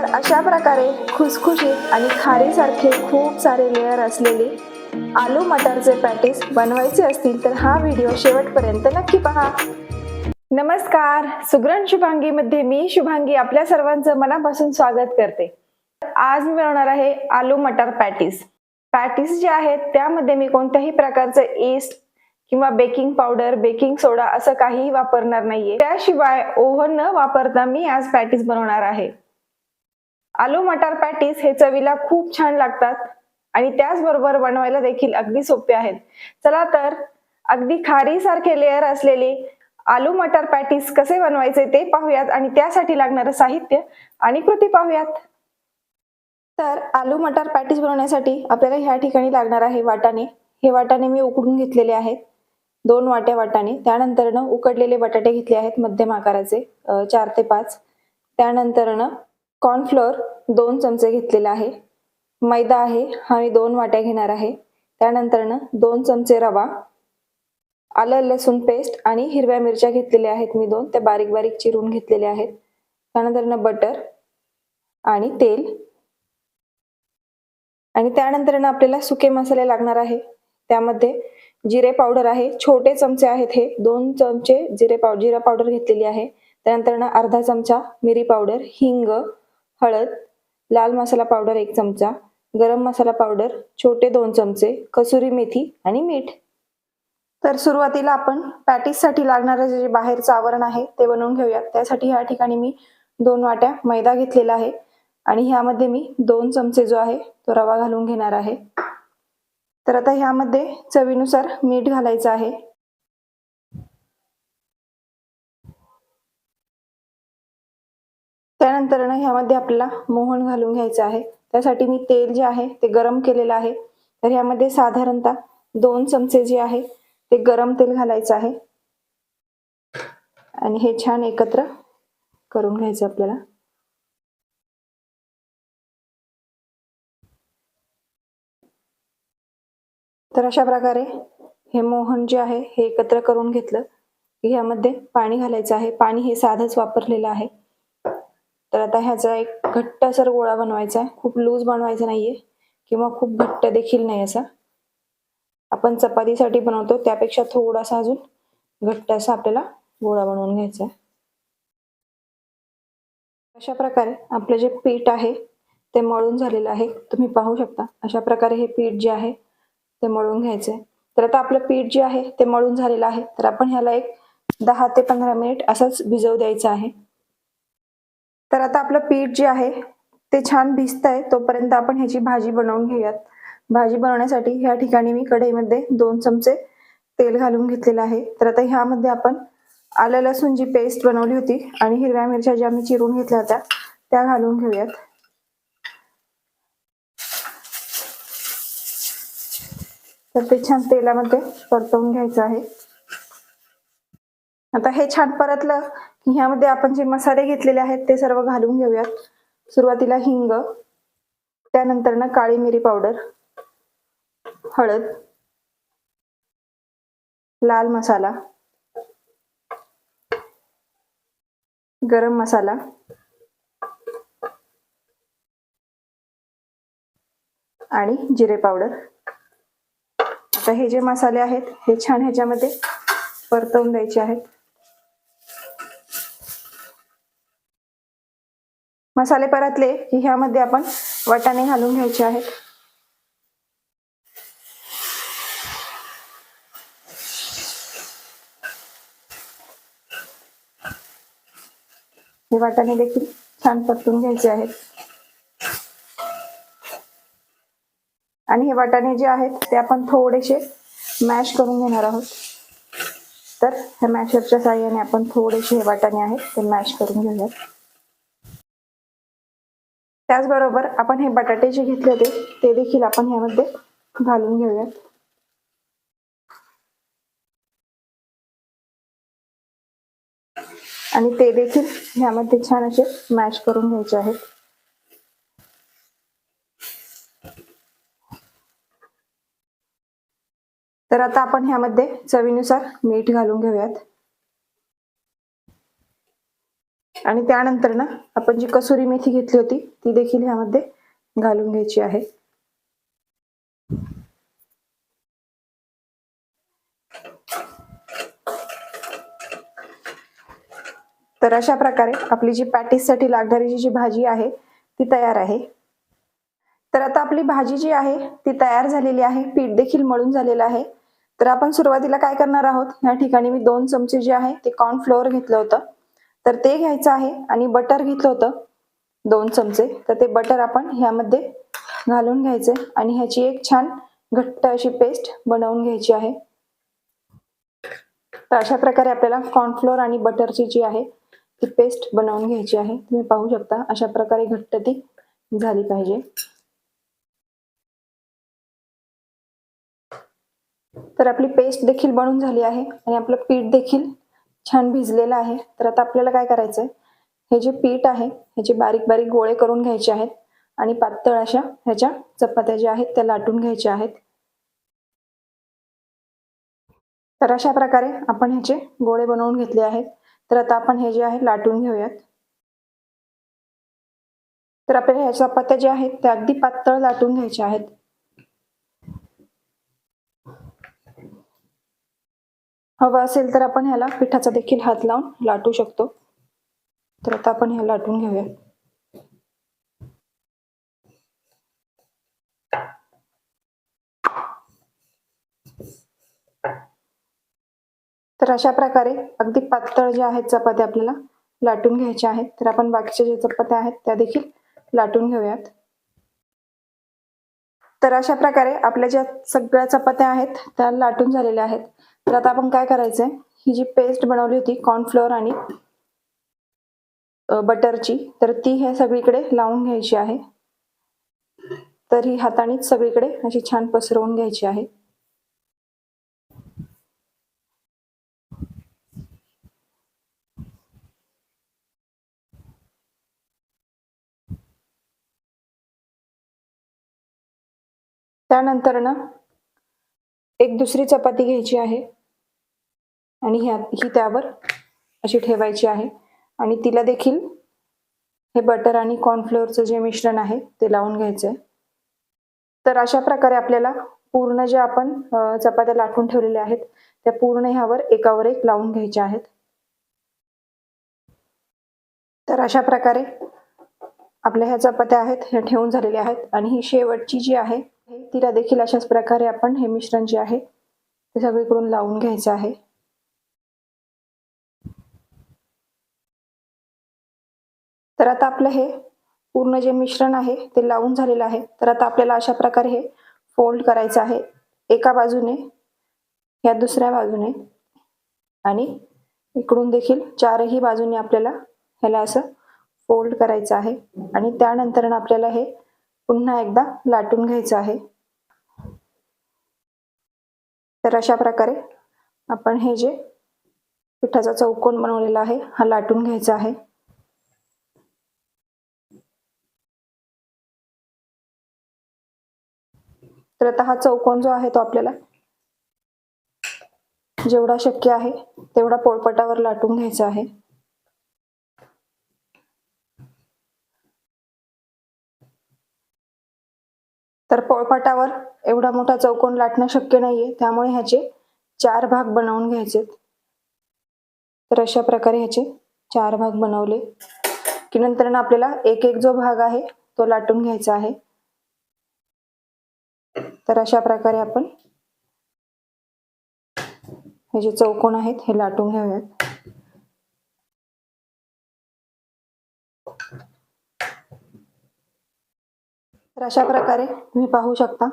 तर अशा प्रकारे खुसखुशीत आणि खारीसारखे खूप सारे लेअर असलेले आलू मटारचे पॅटीस बनवायचे असतील तर हा व्हिडिओ शेवटपर्यंत नक्की पहा. नमस्कार. सुग्रण शुभांगीमध्ये मी शुभांगी आपल्या सर्वांचं मनापासून स्वागत करते. आज मी बनवणार आहे आलू मटार पॅटीस पॅटीस जे आहेत त्यामध्ये मी कोणत्याही प्रकारचं ईस्ट किंवा बेकिंग पावडर बेकिंग सोडा असं काहीही वापरणार नाहीये. त्याशिवाय ओव्हन न वापरता मी आज पॅटीस बनवणार आहे. आलू मटार पॅटीस हे चवीला खूप छान लागतात आणि त्याचबरोबर बनवायला देखील अगदी सोपे आहेत. चला तर अगदी खारीसारखे लेअर असलेले आलू मटार पॅटीस कसे बनवायचे ते पाहूयात आणि त्यासाठी लागणारं साहित्य आणि कृती पाहूयात. तर आलू मटार पॅटीस बनवण्यासाठी आपल्याला ह्या ठिकाणी लागणार आहे वाटाणे. हे वाटाणे मी उकडून घेतलेले आहेत. दोन वाट्या वाटाणे. त्यानंतरनं उकडलेले बटाटे घेतले आहेत मध्यम आकाराचे चार ते पाच. त्यानंतरनं कॉर्नफ्लोअर दोन चमचे घेतलेला आहे. मैदा आहे हा मी दोन वाट्या घेणार आहे. त्यानंतरनं दोन चमचे रवा आलं लसूण पेस्ट आणि हिरव्या मिरच्या घेतलेल्या आहेत मी दोन. त्या बारीक बारीक चिरून घेतलेल्या आहेत. त्यानंतरनं बटर आणि तेल. आणि त्यानंतरनं आपल्याला सुके मसाले लागणार आहे. त्यामध्ये जिरे पावडर आहे. छोटे चमचे आहेत हे. दोन चमचे जिरे पाव जिरा पावडर घेतलेली आहे. त्यानंतरनं अर्धा चमचा मिरी पावडर हिंग हळद लाल मसाला पावडर एक चमचा गरम मसाला पावडर छोटे दोन चमचे कसुरी मेथी आणि मीठ. तर सुरुवातीला आपण पॅटीससाठी लागणारं जे बाहेरचं आवरण आहे ते बनवून घेऊयात. त्यासाठी ह्या ठिकाणी मी दोन वाट्या मैदा घेतलेला आहे आणि ह्यामध्ये मी दोन चमचे जो आहे तो रवा घालून घेणार आहे. तर आता ह्यामध्ये चवीनुसार मीठ घालायचं आहे. त्यानंतर ना ह्यामध्ये आपल्याला मोहन घालून घ्यायचं आहे. त्यासाठी मी तेल जे आहे ते गरम केलेलं आहे. तर ह्यामध्ये साधारणतः दोन चमचे जे आहे ते गरम तेल घालायचं आहे. आणि हे छान एकत्र करून घ्यायचं आपल्याला. तर अशा प्रकारे हे मोहन जे आहे हे एकत्र करून घेतलं. ह्यामध्ये पाणी घालायचं आहे. पाणी हे साधंच वापरलेलं आहे. तर आता ह्याचा एक घट्टसर गोळा बनवायचा आहे. खूप लूज बनवायचा नाहीये. किंवा खूप घट्ट देखील नाही असा. आपण चपातीसाठी बनवतो. त्यापेक्षा थोडासा अजून घट्ट असा आपल्याला गोळा बनवून घ्यायचा आहे. अशा प्रकारे आपलं जे पीठ आहे ते मळून झालेलं आहे. तुम्ही पाहू शकता. अशा प्रकारे हे पीठ जे आहे ते मळून घ्यायचंय. तर आता आपलं पीठ जे आहे ते मळून झालेलं आहे. तर आपण ह्याला एक दहा ते पंधरा मिनिट असंच भिजवू द्यायचं आहे. तर आता आपलं पीठ जे आहे ते छान भिजत आहे तोपर्यंत आपण ह्याची भाजी बनवून घेऊयात. भाजी बनवण्यासाठी ह्या ठिकाणी मी कढईमध्ये दोन चमचे तेल घालून घेतलेलं आहे. तर आता ह्यामध्ये आपण आलं लसूण जी पेस्ट बनवली होती आणि हिरव्या मिरच्या ज्या मी चिरून घेतल्या होत्या त्या घालून घेऊयात. तर ते छान तेलामध्ये परतवून घ्यायचं आहे. आता हे छान परतलं ह्यामध्ये आपण जे मसाले घेतलेले आहेत ते सर्व घालून घेऊयात. सुरुवातीला हिंग त्यानंतर ना काळी मिरी पावडर हळद लाल मसाला गरम मसाला आणि जिरे पावडर. आता हे जे मसाले आहेत हे छान ह्याच्यामध्ये परतवून द्यायचे आहेत. मसाले परतले की ह्यामध्ये आपण वाटाणे घालून घ्यायचे आहेत. हे वाटाणे देखील छान परतून घ्यायचे आहेत. आणि हे वाटाणे जे आहेत ते आपण थोडेसे मॅश करून घेणार आहोत. तर ह्या मॅशरच्या साह्याने आपण थोडेसे हे वाटाणे आहेत ते मॅश करून घेऊयात. त्याचबरोबर आपण हे बटाटे जे घेतले होते ते देखील आपण ह्यामध्ये घालून घेऊयात. आणि ते देखील ह्यामध्ये छान असे मॅश करून घ्यायचे आहेत. तर आता आपण ह्यामध्ये चवीनुसार मीठ घालून घेऊयात. आणि त्यानंतर ना आपण जी कसुरी मेथी घेतली होती ती देखील ह्यामध्ये घालून घ्यायची आहे. तर अशा प्रकारे आपली जी पॅटीससाठी लागणारी जी जी भाजी आहे ती तयार आहे. तर आता आपली भाजी जी आहे ती तयार झालेली आहे. पीठ देखील मळून झालेलं आहे. तर आपण सुरुवातीला काय करणार आहोत? या ठिकाणी मी दोन चमचे जे आहे ते कॉर्नफ्लोअर घेतलं होतं. तर ते घ्यायचं आहे आणि बटर घेतलं होतं दोन चमचे. तर ते बटर आपण ह्यामध्ये घालून घ्यायचे आणि ह्याची एक छान घट्ट अशी पेस्ट बनवून घ्यायची आहे. तर अशा प्रकारे आपल्याला कॉर्नफ्लोअर आणि बटरची जी आहे ती पेस्ट बनवून घ्यायची आहे. तुम्ही पाहू शकता अशा प्रकारे घट्ट ती झाली पाहिजे. तर आपली पेस्ट देखील बनून झाली आहे आणि आपलं पीठ देखील छान भिजलेलं आहे. तर आता आपल्याला काय करायचंय? हे जे पीठ आहे ह्याचे बारीक बारीक गोळे करून घ्यायचे आहेत आणि पातळ अशा ह्याच्या चपात्या ज्या आहेत त्या लाटून घ्यायच्या आहेत. तर अशा प्रकारे आपण ह्याचे गोळे बनवून घेतले आहेत. तर आता आपण हे जे आहे लाटून घेऊयात. तर आपल्याला ह्या चपात्या ज्या आहेत त्या अगदी पातळ लाटून घ्यायच्या आहेत. हवं असेल तर आपण ह्याला पिठाचा देखील हात लावून लाटू शकतो. तर आता आपण ह्या लाटून घेऊया. तर अशा प्रकारे अगदी पातळ ज्या आहेत चपात्या आपल्याला लाटून घ्यायच्या आहेत. तर आपण बाकीच्या ज्या चपात्या आहेत त्या देखील लाटून घेऊयात. तर अशा प्रकारे आपल्या ज्या सगळ्या चपात्या आहेत त्या लाटून झालेल्या आहेत. तर आता आपण काय करायचंय? ही जी पेस्ट बनवली होती कॉर्नफ्लोअर आणि बटरची तर ती हे सगळीकडे लावून घ्यायची आहे. तर ही हातानेच सगळीकडे अशी छान पसरवून घ्यायची आहे. त्यानंतर ना एक दुसरी चपाती घ्यायची आहे. आणि ह्या ही त्यावर अशी ठेवायची आहे. आणि तिला देखील हे बटर आणि कॉर्नफ्लोअरचं जे मिश्रण आहे ते लावून घ्यायचं आहे तर अशा प्रकारे आपल्याला पूर्ण जे आपण चपात्या लाटून ठेवलेल्या आहेत त्या पूर्ण ह्यावर एकावर एक लावून घ्यायच्या आहेत. तर अशा प्रकारे आपल्या ह्या चपात्या आहेत ह्या ठेवून झालेल्या आहेत. आणि ही शेवटची जी आहे तिला देखील अशाच प्रकारे आपण हे मिश्रण जे आहे ते सगळीकडून लावून घ्यायचं आहे. तर आता आपलं हे पूर्ण जे मिश्रण आहे ते लावून झालेलं आहे. तर आता आपल्याला अशा प्रकारे हे फोल्ड करायचं आहे. एका बाजूने या दुसऱ्या बाजूने आणि इकडून देखील चारही बाजूने आपल्याला ह्याला असं फोल्ड करायचं आहे. आणि त्यानंतर आपल्याला हे पुन्हा एकदा लाटून घ्यायचं आहे. तर अशा प्रकारे आपण हे जे पिठाचा चौकोन बनवलेला आहे हा लाटून घ्यायचा आहे. तर आता हा चौकोन जो आहे तो आपल्याला जेवढा शक्य आहे तेवढा पोळपटावर लाटून घ्यायचा आहे. तर पोळपाटावर एवढा मोठा चौकोन लाटणं शक्य नाहीये. त्यामुळे ह्याचे चार भाग बनवून घ्यायचे तर अशा प्रकारे ह्याचे चार भाग बनवले की नंतर आपल्याला एक एक जो भाग आहे तो लाटून घ्यायचा आहे. तर अशा प्रकारे आपण हे जे चौकोन आहेत हे लाटून घ्याव्यात तर अशा प्रकारे तुम्ही पाहू शकता.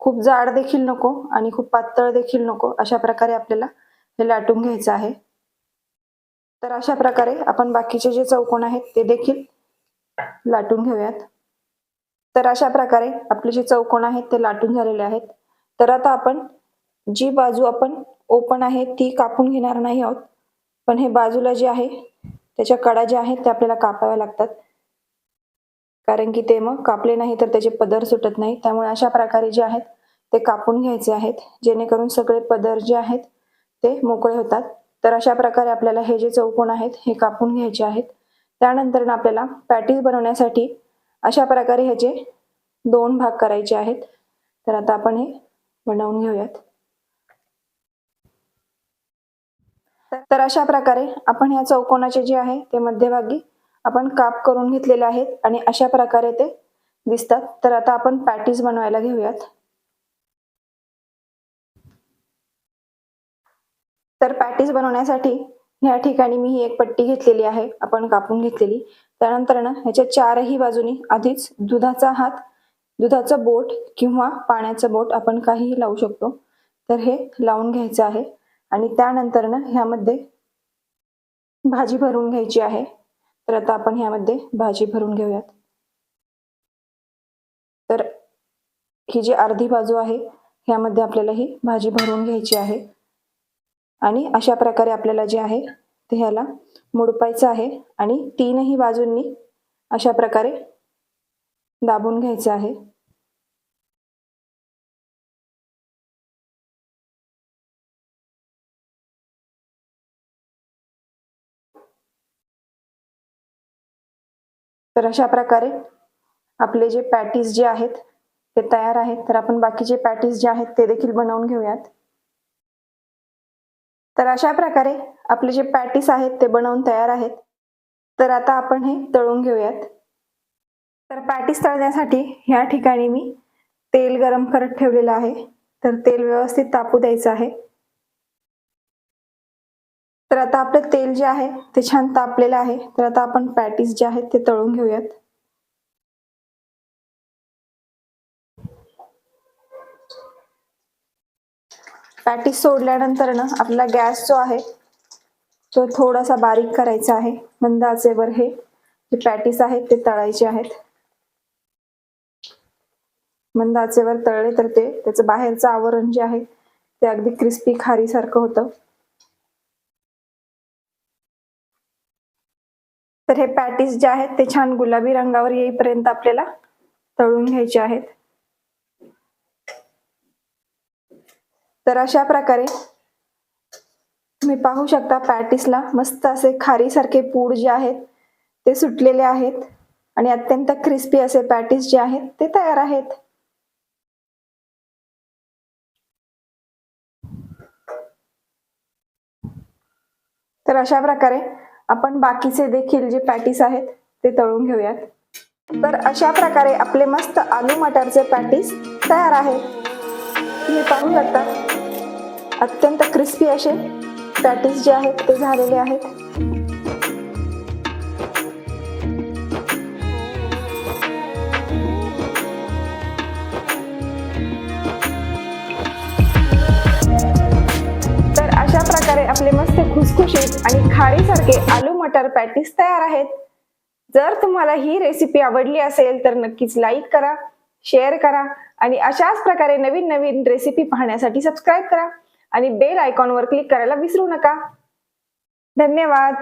खूप जाड देखील नको आणि खूप पातळ देखील नको अशा प्रकारे आपल्याला हे लाटून घ्यायचं आहे. तर अशा प्रकारे आपण बाकीचे जे चौकोन आहेत ते देखील लाटून घेऊयात. तर अशा प्रकारे आपले जे चौकोन आहेत ते लाटून झालेले आहेत. तर आता आपण जी बाजू आपण ओपन आहे ती कापून घेणार नाही आहोत. पण हे बाजूला जे आहे त्याच्या कडा ज्या आहेत त्या आपल्याला कापाव्या लागतात. कारण की ते मग कापले नाही तर त्याचे पदर सुटत नाही. त्यामुळे अशा प्रकारे जे आहेत ते कापून घ्यायचे आहेत. जेणेकरून सगळे पदर जे आहेत ते मोकळे होतात. तर अशा प्रकारे आपल्याला हे जे चौकोन आहेत हे कापून घ्यायचे आहेत. त्यानंतर आपल्याला पॅटीस बनवण्यासाठी अशा प्रकारे ह्याचे दोन भाग करायचे आहेत. तर आता आपण हे बनवून घेऊयात. तर अशा प्रकारे आपण ह्या चौकोनाचे जे आहे ते मध्यभागी आपण काप करून घेतलेले आहेत आणि अशा प्रकारे ते दिसतात. तर आता आपण पॅटीज बनवायला घेऊयात. तर पॅटीज बनवण्यासाठी ह्या ठिकाणी मी ही एक पट्टी घेतलेली आहे. आपण कापून घेतलेली. त्यानंतर ना ह्याच्या चारही बाजूनी आधीच दुधाचा हात दुधाचं बोट किंवा पाण्याचं बोट आपण काहीही लावू शकतो. तर हे लावून घ्यायचं आहे. आणि त्यानंतर ना ह्यामध्ये भाजी भरून घ्यायची आहे. तर आता आपण ह्यामध्ये भाजी भरून घेऊयात. तर ही जी अर्धी बाजू आहे ह्यामध्ये आपल्याला ही भाजी भरून घ्यायची आहे. आणि अशा प्रकारे आपल्याला जे आहे ते ह्याला मुडपायचं आहे आणि तीनही बाजूंनी अशा प्रकारे दाबून घ्यायचं आहे. तर अशा प्रकारे आपले जे पॅटीस जे आहेत ते तयार आहेत. तर आपण बाकीचे पॅटीस जे आहेत ते देखील बनवून घेऊयात. तर अशा प्रकारे आपले जे पॅटीस आहेत ते बनवून तयार आहेत. तर आता आपण हे तळून घेऊयात. तर पॅटीस तळण्यासाठी ह्या ठिकाणी मी तेल गरम करत ठेवलेलं आहे. तर तेल व्यवस्थित तापू द्यायचं आहे. तर आता आपलं तेल जे आहे ते छान तापलेलं आहे. तर आता आपण पॅटीस जे आहेत ते तळून घेऊयात. पॅटीस सोडल्यानंतर ना आपला गॅस जो आहे तो थोडासा बारीक करायचा आहे. मंद आचेवर हे जे पॅटीस आहेत ते तळायचे आहेत. मंद आचेवर तळले तर ते त्याचं बाहेरचं आवरण जे आहे ते अगदी क्रिस्पी खारीसारखं होतं. तर हे पॅटीस जे आहेत ते छान गुलाबी रंगावर येईपर्यंत आपल्याला तळून घ्यायचे आहेत. तर अशा प्रकारे तुम्ही पाहू शकता पॅटीसला मस्त असे खारीसारखे पूड जे आहेत ते सुटलेले आहेत आणि अत्यंत क्रिस्पी असे पॅटीस जे आहेत ते तयार आहेत. तर अशा प्रकारे आपण बाकीचे देखील जे पॅटीस आहेत ते तळून घेऊयात. तर अशा प्रकारे आपले मस्त आलू मटरचे पॅटीस तयार आहेत. तुम्ही पाहू शकता अत्यंत क्रिस्पी असे पॅटीस जे आहेत ते झालेले आहेत. आपले मस्त खुसखुशीत आणि खारीसारखे आलू मटर पॅटीस तयार आहेत. जर तुम्हाला ही रेसिपी आवडली असेल तर नक्कीच लाईक करा शेअर करा आणि अशाच प्रकारे नवीन नवीन रेसिपी पाहण्यासाठी सबस्क्राईब करा आणि बेल आयकॉनवर क्लिक करायला विसरू नका. धन्यवाद!